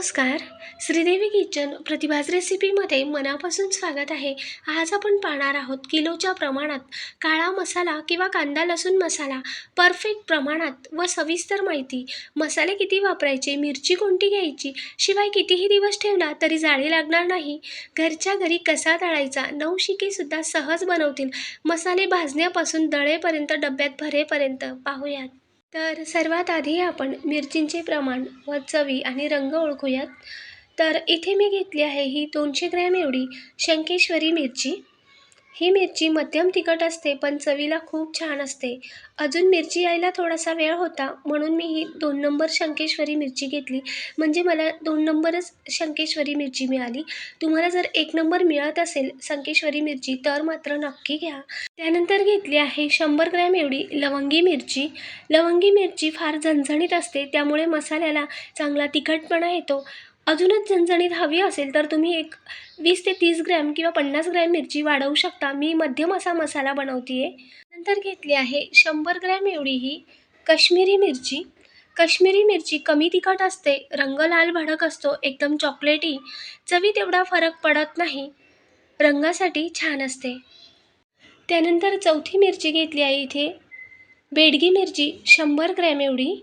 नमस्कार. श्रीदेवी किचन प्रतिभाज रेसिपीमध्ये मनापासून स्वागत आहे. आज आपण पाहणार आहोत किलोच्या प्रमाणात काळा मसाला किंवा कांदा लसूण मसाला परफेक्ट प्रमाणात व सविस्तर माहिती. मसाले किती वापरायचे मिरची कोणती घ्यायची शिवाय कितीही दिवस ठेवला तरी जाळी लागणार नाही. घरच्या घरी कसा तळायचा नऊ शिकेसुद्धा सहज बनवतील. मसाले भाजण्यापासून दळेपर्यंत डब्यात भरेपर्यंत पाहूयात. तर सर्वात आधी आपण मिरचींचे प्रमाण व चवी आणि रंग ओळखूयात. तर इथे मी घेतली आहे ही दोनशे ग्रॅम एवढी शंकेश्वरी मिरची. ही मिरची मध्यम तिखट असते पण चवीला खूप छान असते. अजून मिरची यायला थोडासा वेळ होता म्हणून मी ही दोन नंबर शंकेश्वरी मिरची घेतली. म्हणजे मला दोन नंबरच शंकेश्वरी मिरची मिळाली. तुम्हाला जर एक नंबर मिळत असेल शंकेश्वरी मिरची तर मात्र नक्की घ्या. त्यानंतर घेतली आहे शंभर ग्रॅम एवढी लवंगी मिरची. लवंगी मिरची फार झणझणीत असते त्यामुळे मसाल्याला चांगला तिखटपणा येतो. अजूनच झणझणीत हवी असेल तर तुम्ही एक वीस ते तीस ग्रॅम किंवा पन्नास ग्रॅम मिरची वाढवू शकता. मी मध्यम असा मसाला बनवते आहे नंतर घेतली आहे शंभर ग्रॅम एवढी ही कश्मीरी मिरची. कश्मीरी मिरची कमी तिखट असते रंग लाल भडक असतो एकदम चॉकलेटी चवीत एवढा फरक पडत नाही. रंगासाठी छान असते. त्यानंतर चौथी मिरची घेतली आहे इथे. बेडगी मिरची शंभर ग्रॅम एवढी.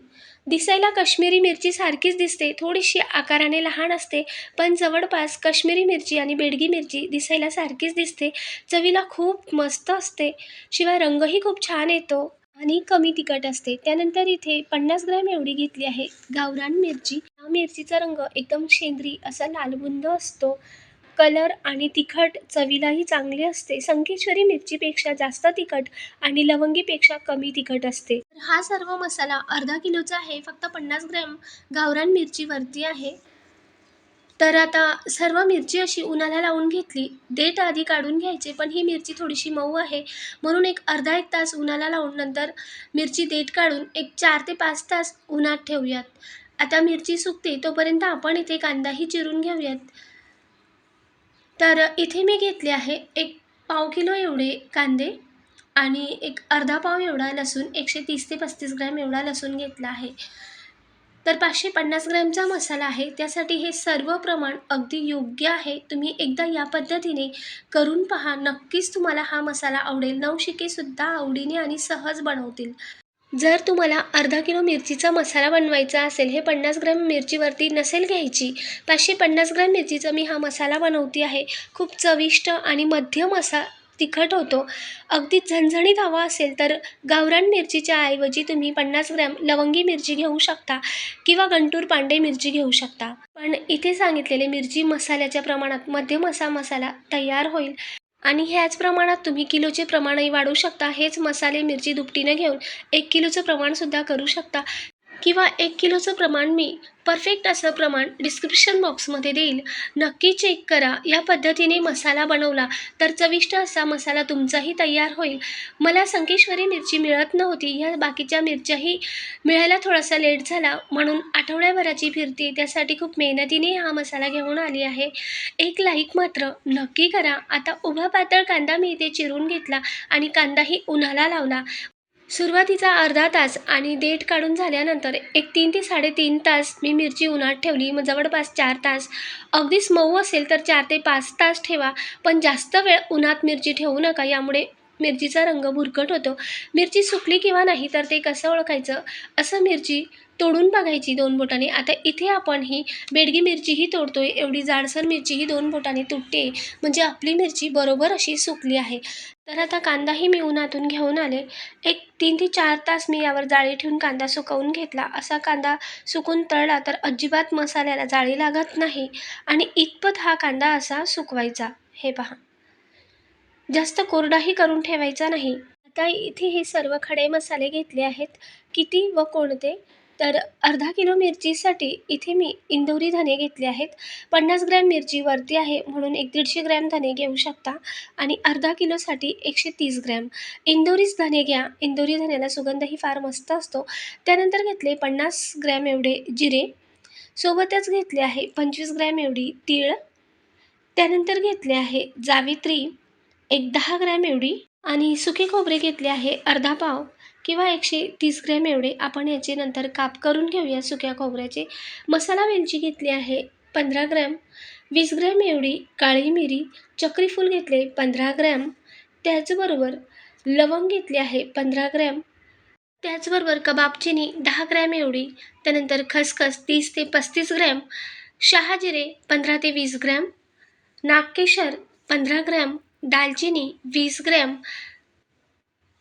दिसायला काश्मीरी मिरची सारखीच दिसते. थोडीशी आकाराने लहान असते पण जवळपास काश्मीरी मिरची आणि बेडगी मिरची दिसायला सारखीच दिसते. चवीला खूप मस्त असते. शिवाय रंगही खूप छान येतो आणि कमी तिखट असते. त्यानंतर इथे पन्नास ग्रॅम एवढी घेतली आहे. गावरान मिरची. या मिरचीचा रंग एकदम शेंद्री असा लालबुंद असतो. कलर आणि तिखट चवीलाही चांगली असते. संकेश्वरी मिरचीपेक्षा जास्त तिखट आणि लवंगीपेक्षा कमी तिखट असते. हा सर्व मसाला अर्धा किलोचा आहे. फक्त पन्नास ग्रॅम गावरान मिरचीवरती आहे. तर आता सर्व मिरची अशी उन्हाला लावून घेतली. देठ आधी काढून घ्यायचे पण ही मिरची थोडीशी मऊ आहे. म्हणून एक अर्धा एक तास उन्हाला लावून नंतर मिरची देठ काढून एक चार ते पाच तास उन्हात ठेवूयात. आता मिरची सुकते तोपर्यंत आपण इथे कांदाही चिरून घेऊयात. तर इथे मी घेतले आहे एक पाव किलो एवढे कांदे आणि एक अर्धा पाव एवढा लसूण एकशे तीस ते पस्तीस ग्रॅम एवढा लसूण घेतला आहे. तर पाचशे पन्नास ग्रॅमचा मसाला आहे. त्यासाठी हे सर्व प्रमाण अगदी योग्य आहे. तुम्ही एकदा या पद्धतीने करून पहा. नक्कीच तुम्हाला हा मसाला आवडेल. नवशिकेसुद्धा आवडीने आणि सहज बनवतील. जर तुम्हाला अर्धा किलो मिरचीचा मसाला बनवायचा असेल हे पन्नास ग्रॅम मिरचीवरती नसेल घ्यायची पाचशे पन्नास ग्रॅम मिरचीचा मी हा मसाला बनवते आहे. खूप चविष्ट आणि मध्यम असा तिखट होतो. अगदी झणझणीत हवा असेल तर गावरान मिरचीच्या ऐवजी तुम्ही पन्नास ग्रॅम लवंगी मिरची घेऊ शकता किंवा गंटूर पांडे मिरची घेऊ शकता. पण इथे सांगितलेले मिरची मसाल्याच्या प्रमाणात मध्यम असा मसाला तयार होईल. आणि ह्याच प्रमाणात तुम्ही किलोचे प्रमाणही वाढवू शकता. हेच मसाले मिरची दुपटीनं घेऊन एक किलोचं प्रमाणसुद्धा करू शकता. किंवा एक किलोचं प्रमाण मी परफेक्ट असं प्रमाण डिस्क्रिप्शन बॉक्समध्ये देईल. नक्की चेक करा. या पद्धतीने मसाला बनवला तर चविष्ट असा मसाला तुमचाही तयार होईल. मला संकेश्वरी मिरची मिळत नव्हती. ह्या बाकीच्या मिरच्याही मिळायला थोडासा लेट झाला. म्हणून आठवड्याभराची फिरती. त्यासाठी खूप मेहनतीने हा मसाला घेऊन आली आहे. एक लाईक मात्र. नक्की करा. आता उभा पातळ कांदा मी इथे चिरून घेतला आणि कांदाही उन्हाला लावला. सुरुवातीचा अर्धा तास आणि देठ काढून झाल्यानंतर एक तीन ते साडेतीन तास मी मिरची उन्हात ठेवली. मग जवळपास चार तास. अगदीच मऊ असेल तर चार ते पाच तास ठेवा पण जास्त वेळ उन्हात मिरची ठेवू नका. यामुळे मिरचीचा रंग भुरकट होतो. मिरची सुकली किंवा नाही तर ते कसं ओळखायचं? असं मिरची तोडून बघायची दोन बोटाने. आता इथे आपण ही बेडगी मिरचीही तोडतोय एवढी जाडसर मिरची ही दोन बोटाने तुटते. म्हणजे आपली मिरची बरोबर अशी सुकली आहे. तर आता कांदाही मी उन्हातून घेऊन आले. एक तीन ते चार तास मी यावर जाळी ठेवून कांदा सुकवून घेतला. असा कांदा सुकून तळला तर अजिबात मसाल्याला जाळी लागत नाही. आणि इतपत हा कांदा असा सुकवायचा. हे पहा. जास्त कोरडाही करून ठेवायचा नाही. आता इथे हे सर्व खडे मसाले घेतले आहेत. किती व कोणते? तर अर्धा किलो मिरचीसाठी इथे मी इंदोरी धने घेतले आहेत. पन्नास ग्रॅम मिरची वरती आहे म्हणून एक दीडशे ग्रॅम धने घेऊ शकता. आणि अर्धा किलोसाठी एकशे तीस ग्रॅम. इंदोरीच धने घ्या. इंदोरी धन्याला सुगंधही फार मस्त असतो. त्यानंतर घेतले पन्नास ग्रॅम एवढे जिरे. सोबतच घेतले आहे पंचवीस ग्रॅम एवढी तीळ. त्यानंतर घेतले आहे जावित्री. एक दहा ग्रॅम एवढी आणि सुके खोबरे घेतले आहे अर्धा पाव किंवा एकशे तीस ग्रॅम एवढे. आपण याचे नंतर काप करून घेऊया. सुक्या खोबऱ्याचे मसाला वेलची घेतली आहे पंधरा ग्रॅम. वीस ग्रॅम एवढी काळी मिरी चक्रीफूल घेतले पंधरा ग्रॅम. त्याचबरोबर लवंग घेतली आहे पंधरा ग्रॅम. त्याचबरोबर कबाबचिनी दहा ग्रॅम एवढी. त्यानंतर खसखस तीस ते पस्तीस ग्रॅम. शहाजिरे पंधरा ते वीस ग्रॅम. नागकेशर पंधरा ग्रॅम. दालचिनी वीस ग्रॅम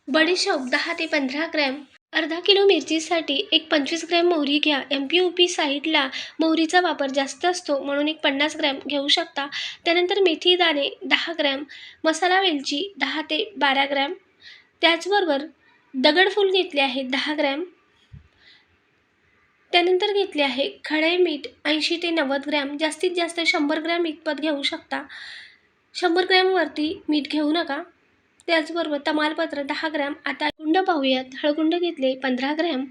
बडीशोप दहा ते पंधरा ग्रॅम अर्धा किलो मिरचीसाठी एक पंचवीस ग्रॅम मोहरी घ्या. एम पी यू पी साईडला मोहरीचा वापर जास्त असतो म्हणून एक पन्नास ग्रॅम घेऊ शकता. त्यानंतर मेथी दाणे दहा ग्रॅम मसाला वेलची दहा ते बारा ग्रॅम त्याचबरोबर दगडफूल घेतले आहे दहा ग्रॅम त्यानंतर घेतले आहे खडे मीठ ऐंशी ते नव्वद ग्रॅम जास्तीत जास्त शंभर ग्रॅम इतपत घेऊ शकता. शंभर ग्रॅमवरती मीठ घेऊ नका. त्याचबरोबर तमालपत्र दहा ग्रॅम. आता गुंड पाहूयात. हळकुंड घेतले पंधरा ग्रॅम.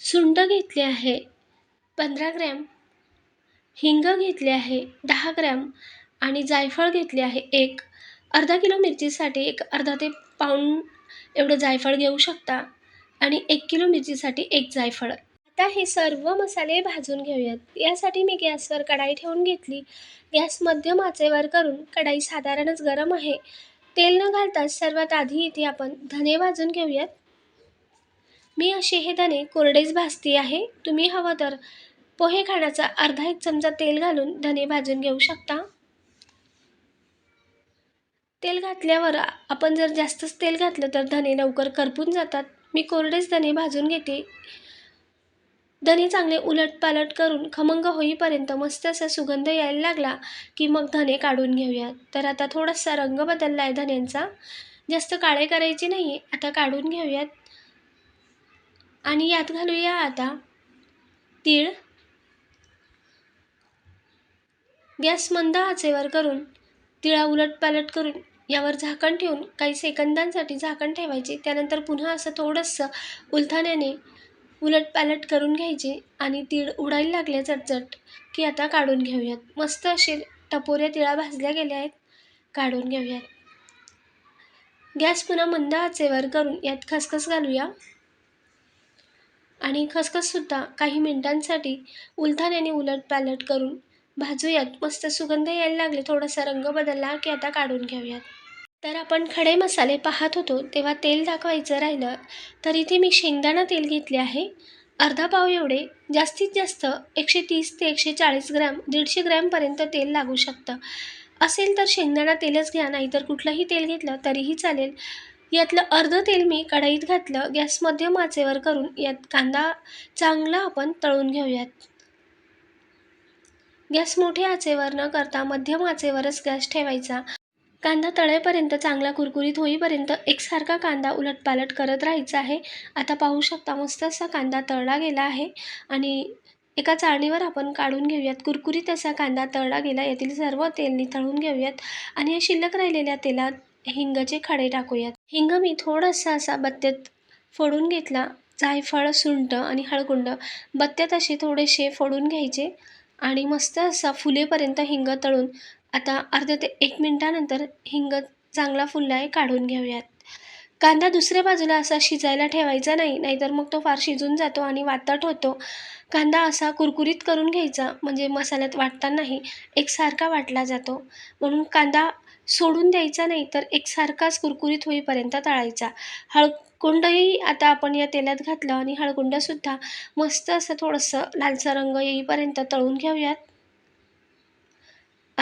सुंड घेतले आहे पंधरा ग्रॅम. हिंग घेतले आहे दहा ग्रॅम. आणि जायफळ घेतले आहे एक. अर्धा किलो मिरचीसाठी एक अर्धा ते पाऊण एवढं जायफळ घेऊ शकता. आणि एक किलो मिरचीसाठी एक जायफळ. आता हे सर्व मसाले भाजून घेऊयात. यासाठी मी गॅसवर कढाई ठेवून घेतली. गॅस मध्यम आचेवर करून कढाई साधारणच गरम आहे. तेल न घालताच सर्वात आधी इथे आपण धने भाजून घेऊयात. मी असे हे धने कोरडेच भाजती आहे. तुम्ही हवं तर पोहे खाण्याचा अर्धा एक चमचा तेल घालून धने भाजून घेऊ शकता. तेल घातल्यावर आपण जर जास्तच तेल घातलं तर धने लवकर करपून जातात. मी कोरडेच धने भाजून घेते. धने चांगले उलटपालट करून खमंग होईपर्यंत मस्त असा सुगंध यायला लागला की मग धने काढून घेऊयात तर आता थोडासा रंग बदलला आहे धन्यांचा. जास्त काळे करायचे नाही आहे आता काढून घेऊयात. आणि यात घालूया आता तीळ. गॅस मंद आचेवर करून तिळा उलटपालट करून यावर झाकण ठेवून काही सेकंदांसाठी झाकण ठेवायचे. त्यानंतर पुन्हा असं थोडंसं उलथाण्याने उलटपालट करून घ्यायचे आणि तीळ उडायला लागले चटचट की आता काढून घेऊयात. मस्त असे टपोऱ्या तिळा भाजल्या गेल्या आहेत काढून घेऊयात. गॅस पुन्हा मंद आचेवर करून यात खसखस घालूया. आणि खसखससुद्धा काही मिनिटांसाठी उलथाण्याने उलटपालट करून भाजूयात. मस्त सुगंध यायला लागले थोडासा रंग बदलला की आता काढून घेऊयात. तर आपण खडे मसाले पाहत होतो तेव्हा तेल दाखवायचं राहिलं तर इथे मी शेंगदाणा तेल घेतले आहे. अर्धा पाव एवढे जास्तीत जास्त एकशे तीस ते एकशे चाळीस ग्रॅम दीडशे ग्रॅमपर्यंत तेल लागू शकतं. असेल तर शेंगदाणा तेलच घ्या नाहीतर कुठलंही तेल घेतलं तरीही चालेल. यातलं अर्धं तेल मी कढईत घातलं गॅस मध्यम आचेवर करून यात कांदा चांगला आपण तळून घेऊयात. गॅस मोठ्या आचेवर न करता मध्यम आचेवरच गॅस ठेवायचा. कांदा तळेपर्यंत चांगला कुरकुरीत होईपर्यंत एकसारखा कांदा उलटपालट करत राहायचा आहे. आता पाहू शकता मस्त असा कांदा तळला गेला आहे आणि एका चाळणीवर आपण काढून घेऊयात. कुरकुरीत असा कांदा तळला गेला यातील सर्व तेल निथळून घेऊयात आणि या शिल्लक राहिलेल्या तेलात हिंगचे खडे टाकूयात. हिंग मी थोडासा असा बत्त्यात फोडून घेतला. जायफळ सुंट आणि हळकुंड बत्त्यात असे थोडेसे फोडून घ्यायचे आणि मस्त असा फुलेपर्यंत हिंग तळून आता अर्ध्या ते एक मिनटानंतर हिंग चांगला फुलला आहे काढून घेऊयात. कांदा दुसऱ्या बाजूला असा शिजायला ठेवायचा नाही नाहीतर मग तो फार शिजून जातो आणि वातट होतो. कांदा असा कुरकुरीत करून घ्यायचा म्हणजे मसाल्यात वाटतानाही एकसारखा वाटला जातो. म्हणून कांदा सोडून द्यायचा नाही तर एकसारखाच कुरकुरीत होईपर्यंत तळायचा. हळकुंडही आता आपण या तेलात घातलं आणि हळकुंडसुद्धा मस्त असं थोडंसं लालसा रंग येईपर्यंत तळून घेऊयात.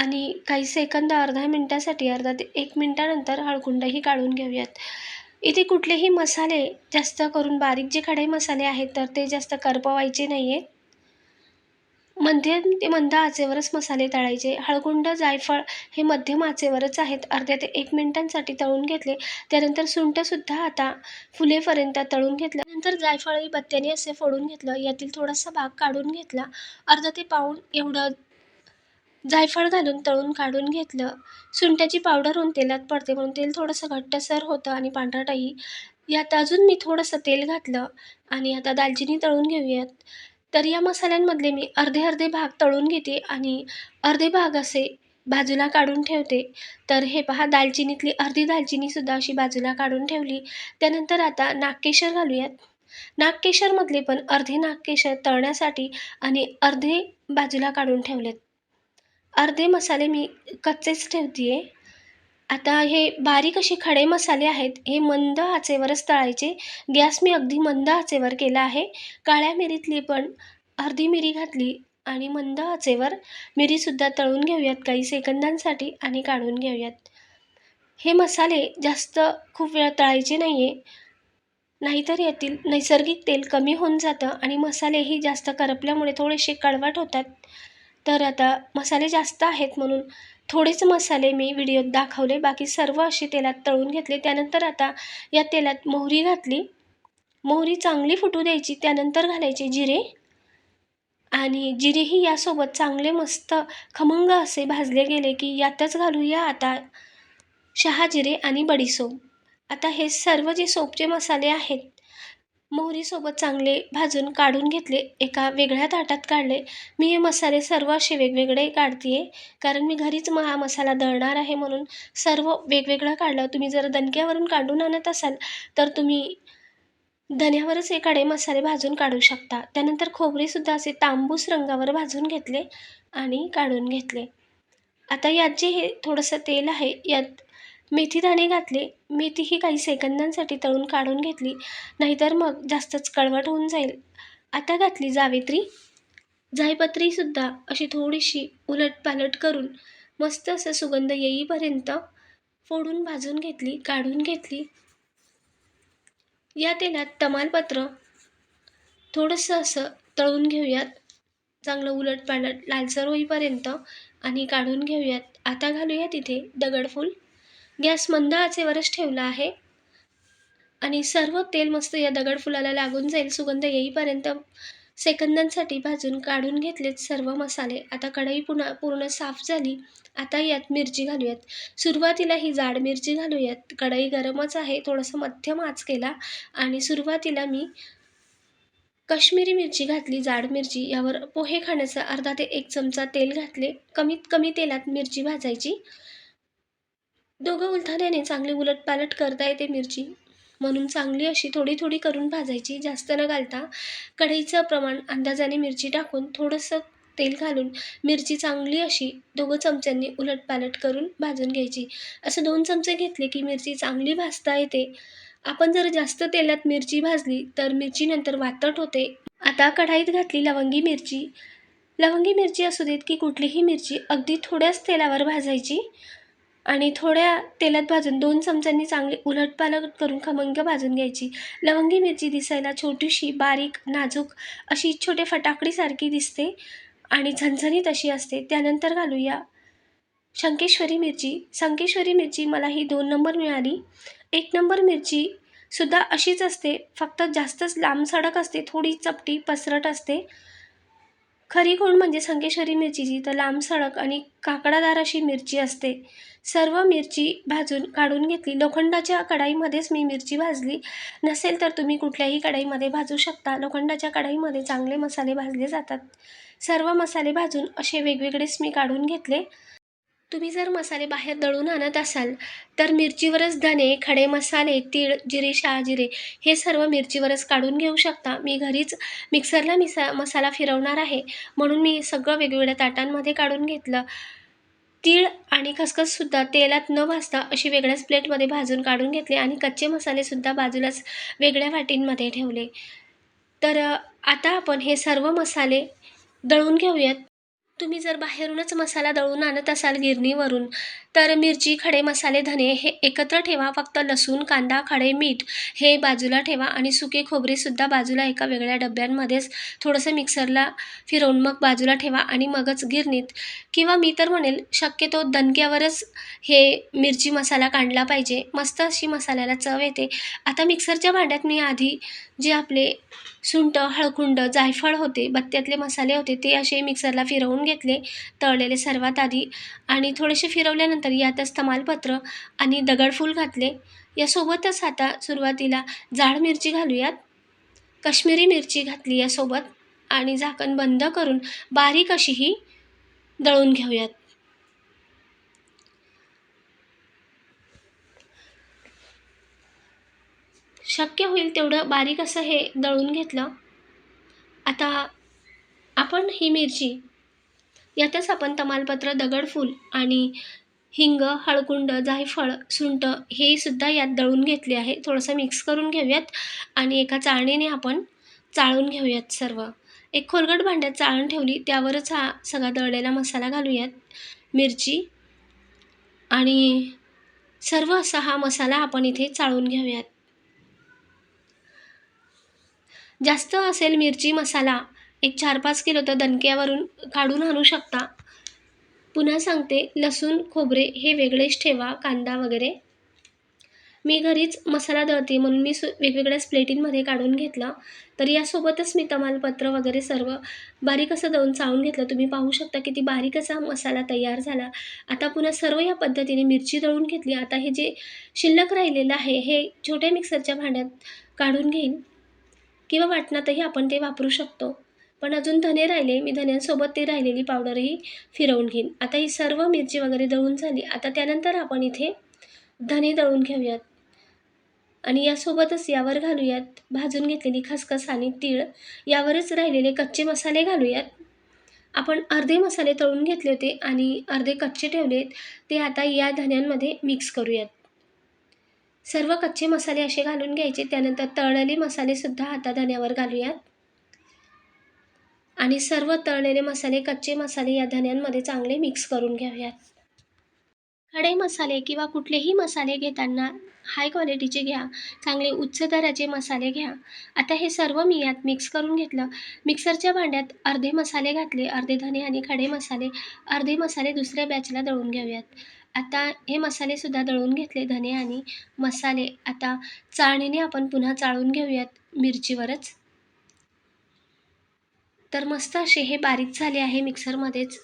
आणि काही सेकंद अर्धा मिनटासाठी अर्धा ते एक मिनटानंतर हळकुंडही काढून घेऊयात. इथे कुठलेही मसाले जास्त करून बारीक जे खडे मसाले आहेत तर ते जास्त करपवायचे नाही आहेत मध्यम ते मंद आचेवरच मसाले तळायचे. हळकुंड जायफळ हे मध्यम आचेवरच आहेत. अर्ध्या ते एक मिनिटांसाठी तळून घेतले. त्यानंतर सुंठसुद्धा आता फुलेपर्यंत तळून घेतलं. नंतर जायफळही बत्त्याने असे फोडून घेतलं. यातील थोडासा भाग काढून घेतला. अर्धा ते पाऊण एवढं जायफळ घालून तळून काढून घेतलं. सुंठ्याची पावडर होऊन तेलात पडते म्हणून तेल थोडंसं घट्टसर होतं आणि पांढरटही यात अजून मी थोडंसं तेल घातलं आणि आता दालचिनी तळून घेऊयात. तर या मसाल्यांमधले मी अर्धे अर्धे भाग तळून घेते आणि अर्धे भाग असे बाजूला काढून ठेवते. तर हे पहा दालचिनीतली अर्धी दालचिनीसुद्धा अशी बाजूला काढून ठेवली. त्यानंतर आता नागकेशर घालूयात. नागकेशरमधले पण अर्धे नागकेशर तळण्यासाठी आणि अर्धे बाजूला काढून ठेवलेत. अर्धे मसाले मी कच्चेच ठेवते आहे आता हे बारीक असे खडे मसाले आहेत हे मंद आचेवरच तळायचे. गॅस मी अगदी मंद आचेवर केला आहे. काळ्या मिरीतली पण अर्धी मिरी घातली आणि मंद आचेवर मिरीसुद्धा तळून घेऊयात काही सेकंदांसाठी आणि काढून घेऊयात. हे मसाले जास्त खूप वेळ तळायचे नाही आहे नाहीतर यातील नैसर्गिक तेल कमी होऊन जातं आणि मसालेही जास्त करपल्यामुळे थोडेसे कडवट होतात. तर आता मसाले जास्त आहेत म्हणून थोडेच मसाले मी व्हिडिओत दाखवले. बाकी सर्व असे तेलात तळून घेतले. त्यानंतर आता या तेलात मोहरी घातली. मोहरी चांगली फुटू द्यायची. त्यानंतर घालायचे जिरे. आणि जिरेही यासोबत चांगले मस्त खमंग असे भाजले गेले की यातच घालूया आता शहाजिरे आणि बडीसोप. आता हे सर्व जे सोपचे मसाले आहेत मोहरीसोबत चांगले भाजून काढून घेतले. एका वेगळ्या ताटात काढले. मी हे मसाले सर्व असे वेगवेगळे काढते आहे कारण मी घरीच महा हा मसाला दळणार आहे म्हणून सर्व वेगवेगळं काढलं. तुम्ही जर दणक्यावरून काढून आणत असाल तर तुम्ही धन्यावरच हे मसाले भाजून काढू शकता. त्यानंतर खोबरेसुद्धा असे तांबूस रंगावर भाजून घेतले आणि काढून घेतले. आता यात जे हे थोडंसं तेल आहे यात मेथी दाणे घातले. मेथी ही काही सेकंदांसाठी तळून काढून घेतली नाहीतर मग जास्तच कळवट होऊन जाईल. आता घातली जावेत्री? जायपत्रीसुद्धा अशी थोडीशी उलटपालट करून मस्त असं सुगंध येईपर्यंत फोडून भाजून घेतली काढून घेतली. या तेलात तमालपत्र थोडंसं असं तळून घेऊयात. चांगलं उलटपालट लालसर होईपर्यंत आणि काढून घेऊयात. आता घालूया तिथे दगडफूल. गॅस मंद आचेवरच ठेवला आहे. आणि सर्व तेल मस्त या दगडफुलाला लागून जाईल. सुगंध येईपर्यंत सेकंदांसाठी भाजून काढून घेतलेत सर्व मसाले. आता कढई पुन्हा पूर्ण साफ झाली. आता यात मिरची घालूयात. सुरुवातीला ही जाड मिरची घालूयात. कढई गरमच आहे. थोडंसं मध्यम आच केला. आणि सुरुवातीला मी कश्मीरी मिरची घातली जाड मिरची. यावर पोहे खाण्याचा अर्धा ते एक चमचा तेल घातले. कमीत कमी तेलात मिरची भाजायची. दोघं उलथाण्याने चांगली उलटपालट करता येते मिरची. म्हणून चांगली अशी थोडी थोडी करून भाजायची जास्त न घालता कढईचं प्रमाण अंदाजाने मिरची टाकून थोडंसं तेल घालून मिरची चांगली अशी दोघं चमच्यांनी उलटपालट करून भाजून घ्यायची. असं दोन चमचे घेतले की मिरची चांगली भाजता येते. आपण जर जास्त तेलात मिरची भाजली तर मिरची नंतर वातट होते. आता कढाईत घातली लवंगी मिरची. लवंगी मिरची असू देत की कुठलीही मिरची अगदी थोड्याच तेलावर भाजायची. आणि थोड्या तेलात भाजून दोन चमच्यांनी चांगली उलटपालट करून खमंग भाजून घ्यायची. लवंगी मिरची दिसायला छोटीशी बारीक नाजूक अशी छोटे फटाकडीसारखी दिसते आणि झणझणीत अशी असते. त्यानंतर घालूया शंकेश्वरी मिरची. शंकेश्वरी मिरची मला ही दोन नंबर मिळाली. एक नंबर मिरची सुद्धा अशीच असते फक्त जास्तच लांब सडक असते थोडी चपटी पसरट असते. खरी गोड म्हणजे संकेश्वरी मिरचीची तर लांब सडक आणि काकडादार अशी मिरची असते. सर्व मिरची भाजून काढून घेतली. लोखंडाच्या कढाईमध्येच मी मिरची भाजली. नसेल तर तुम्ही कुठल्याही कढाईमध्ये भाजू शकता. लोखंडाच्या कढाईमध्ये चांगले मसाले भाजले जातात. सर्व मसाले भाजून असे वेगवेगळेच मी काढून घेतले. तुम्ही जर मसाले बाहेर दळून आणत असाल तर मिरचीवरच धने खडे मसाले तीळ जिरे शहाजिरे हे सर्व मिरचीवरच काढून घेऊ शकता. मी घरीच मिक्सरला मिसा मसाला फिरवणार आहे. म्हणून मी सगळं वेगवेगळ्या ताटांमध्ये काढून घेतलं. तीळ आणि खसखससुद्धा तेलात न भाजता अशी वेगळ्याच प्लेटमध्ये भाजून काढून घेतले आणि कच्चे मसालेसुद्धा बाजूलाच वेगळ्या वाटींमध्ये ठेवले. तर आता आपण हे सर्व मसाले दळून घेऊयात. तुम्ही जर बाहेरूनच मसाला दळून आणत असाल गिरणीवरून तर मिरची खडे मसाले धने हे एकत्र ठेवा. फक्त लसूण कांदा खडे मीठ हे बाजूला ठेवा आणि सुके खोबरेसुद्धा बाजूला एका वेगळ्या डब्यांमध्येच थोडंसं मिक्सरला फिरवून मग बाजूला ठेवा आणि मगच गिरणीत किंवा मी तर म्हणेल शक्यतो दणक्यावरच हे मिरची मसाला काढला पाहिजे. मस्त अशी मसाल्याला चव येते. आता मिक्सरच्या भांड्यात मी आधी जे आपले सुंट हळकुंड जायफळ होते बत्त्यातले मसाले होते ते असे मिक्सरला फिरवून घेतले तळलेले सर्वात आधी आणि थोडेसे फिरवल्यानंतर यातच तमालपत्र आणि दगडफूल घातले. यासोबतच आता सुरुवातीला जाड मिरची घालूयात. कश्मीरी मिरची घातली यासोबत आणि झाकण बंद करून बारीक अशी ही दळून घेऊयात. शक्य होईल तेवढं बारीक असं हे दळून घेतलं. आता आपण ही मिरची यातच आपण तमालपत्र दगडफूल आणि हिंग हळकुंड जायफळ सुंठ हे सुद्धा यात दळून घेतले आहे. थोडंसं मिक्स करून घेऊयात आणि एका चाळणीने आपण चाळून घेऊयात सर्व. एक खोलगट भांड्यात चाळण ठेवली त्यावरच हा सगळा दळलेला मसाला घालूयात. मिरची आणि सर्व असा हा मसाला आपण इथे चाळून घेऊयात. जास्त असेल मिरची मसाला एक चार पाच किलो तर दणक्यावरून काढून आणू शकता. पुन्हा सांगते लसूण खोबरे हे वेगळेच ठेवा कांदा वगैरे. मी घरीच मसाला दळते म्हणून मी सु वेगवेगळ्या प्लेटींमध्ये काढून घेतलं. तर यासोबतच मी तमालपत्र वगैरे सर्व बारीक असं दळून चाळून घेतलं. तुम्ही पाहू शकता किती बारीक असा मसाला तयार झाला. आता पुन्हा सर्व या पद्धतीने मिरची दळून घेतली. आता हे जे शिल्लक राहिलेलं आहे हे छोट्या मिक्सरच्या भांड्यात काढून घेईन. किंवा वाटणातही आपण ते वापरू शकतो. पण अजून धने राहिले मी धन्यांसोबत ते राहिलेली पावडरही फिरवून घेईन. आता ही सर्व मिरची वगैरे दळून झाली. आता त्यानंतर आपण इथे धने दळून घेऊयात. आणि यासोबतच यावर घालूयात भाजून घेतलेली खसखस आणि तीळ. यावरच राहिलेले कच्चे मसाले घालूयात. आपण अर्धे मसाले तळून घेतले होते आणि अर्धे कच्चे ठेवलेत. ते आता या धन्यांमध्ये मिक्स करूयात. सर्व कच्चे मसाले असे घालून घ्यायचे. त्यानंतर तळलेले मसालेसुद्धा आता धन्यावर घालूयात. आणि सर्व तळलेले मसाले कच्चे मसाले या धन्यांमध्ये चांगले मिक्स करून घेऊयात खडे मसाले किंवा कुठलेही मसाले घेताना हाय क्वालिटीचे घ्या चांगले उच्च दराचे मसाले घ्या. आता हे सर्व मी यात मिक्स करून घेतलं. मिक्सरच्या भांड्यात अर्धे मसाले घातले अर्धे धने आणि खडे मसाले अर्धे मसाले दुसऱ्या बॅचला दळून घेऊयात. आता हे मसालेसुद्धा दळून घेतले धने आणि मसाले. आता चाळणीने आपण पुन्हा चाळून घेऊयात मिरचीवरच. तर मस्त असे हे बारीक झाले आहे मिक्सरमध्येच.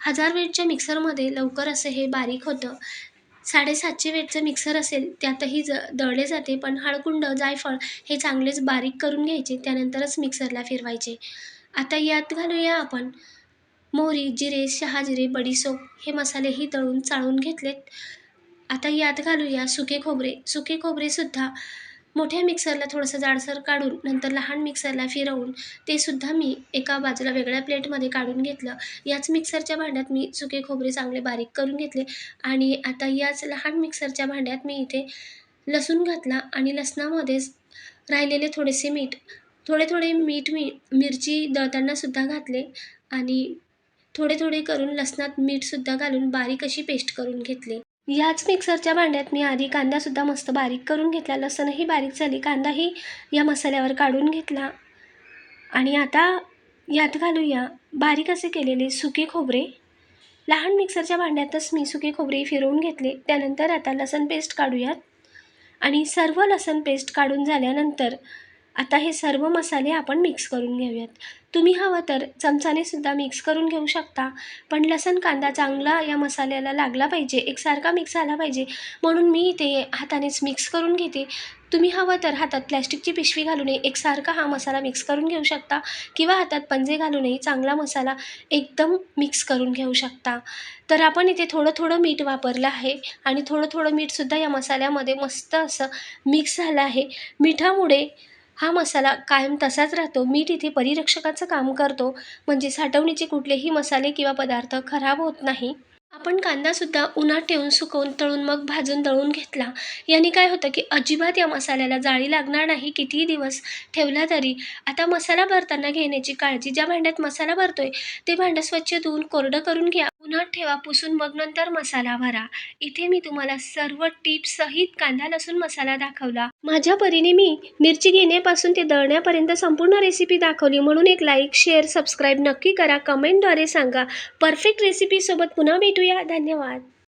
हजार वेटच्या मिक्सरमध्ये लवकर असं हे बारीक होतं. साडेसातशे वेटचं मिक्सर असेल त्यातही ज दळले जाते पण हळकुंड जायफळ हे चांगलेच बारीक करून घ्यायचे त्यानंतरच मिक्सरला फिरवायचे. आता यात घालूया आपण मोहरी जिरे शहाजिरे बडीसोप हे मसालेही दळून चाळून घेतलेत. आता यात घालूया सुके खोबरे. सुके खोबरेसुद्धा मोठ्या मिक्सरला थोडंसं जाडसर काढून नंतर लहान मिक्सरला फिरवून ते सुद्धा मी एका बाजूला वेगळ्या प्लेटमध्ये काढून घेतलं. याच मिक्सरच्या भांड्यात मी सुके खोबरे चांगले बारीक करून घेतले आणि आता याच लहान मिक्सरच्या भांड्यात मी इथे लसूण घातला आणि लसणामध्येच राहिलेले थोडेसे मीठ थोडे थोडे मीठ मी मिरची दळतांनासुद्धा घातले आणि थोडे थोडे करून लसणात मीठसुद्धा घालून बारीक अशी पेस्ट करून घेतली. याच मिक्सरच्या भांड्यात मी आधी कांदासुद्धा मस्त बारीक करून घेतला. लसणही बारीक झाली. कांदाही या मसाल्यावर काढून घेतला. आणि आता यात घालूया बारीक असे केलेले सुके खोबरे. लहान मिक्सरच्या भांड्यातच मी सुके खोबरे फिरवून घेतले. त्यानंतर आता लसण पेस्ट काढूयात. आणि सर्व लसण पेस्ट काढून झाल्यानंतर आता हे सर्व मसाले आपण मिक्स करून घेऊयात. तुम्ही हवं तर चमचानेसुद्धा मिक्स करून घेऊ शकता. पण लसण कांदा चांगला या मसाल्याला लागला पाहिजे एकसारखा मिक्स झाला पाहिजे म्हणून मी ते हातानेच मिक्स करून घेते. तुम्ही हवं तर हातात प्लॅस्टिकची पिशवी घालूनही एकसारखा हा मसाला मिक्स करून घेऊ शकता किंवा हातात पंजे घालूनही चांगला मसाला एकदम मिक्स करून घेऊ शकता. तर आपण इथे थोडं थोडं मीठ वापरलं आहे आणि थोडं थोडं मीठसुद्धा या मसाल्यामध्ये मस्त असं मिक्स झालं आहे. मिठामुळे हा मसाला कायम तसाच राहतो. मी तिथे परिरक्षकाचं काम करतो. म्हणजे साठवणीचे कुठलेही मसाले किंवा पदार्थ खराब होत नाही. आपण कांदासुद्धा उन्हात ठेवून सुकवून तळून मग भाजून दळून घेतला. याने काय होतं की अजिबात या मसाल्याला जाळी लागणार नाही. कितीही दिवस ठेवला तरी आता मसाला भरताना घेण्याची काळजी ज्या भांड्यात मसाला भरतोय ते भांडं स्वच्छ धुवून कोरडं करून घ्या. उन्हात ठेवा पुसून मग नंतर मसाला भरा. इथे मी तुम्हाला सर्व टिप्स सहित कांदा लसूण मसाला दाखवला. माझ्या परीने मी मिरची घेण्यापासून ते दळण्यापर्यंत संपूर्ण रेसिपी दाखवली. म्हणून एक लाईक शेअर सबस्क्राईब नक्की करा. कमेंटद्वारे सांगा. परफेक्ट रेसिपीसोबत पुन्हा भेटू भेटूया धन्यवाद.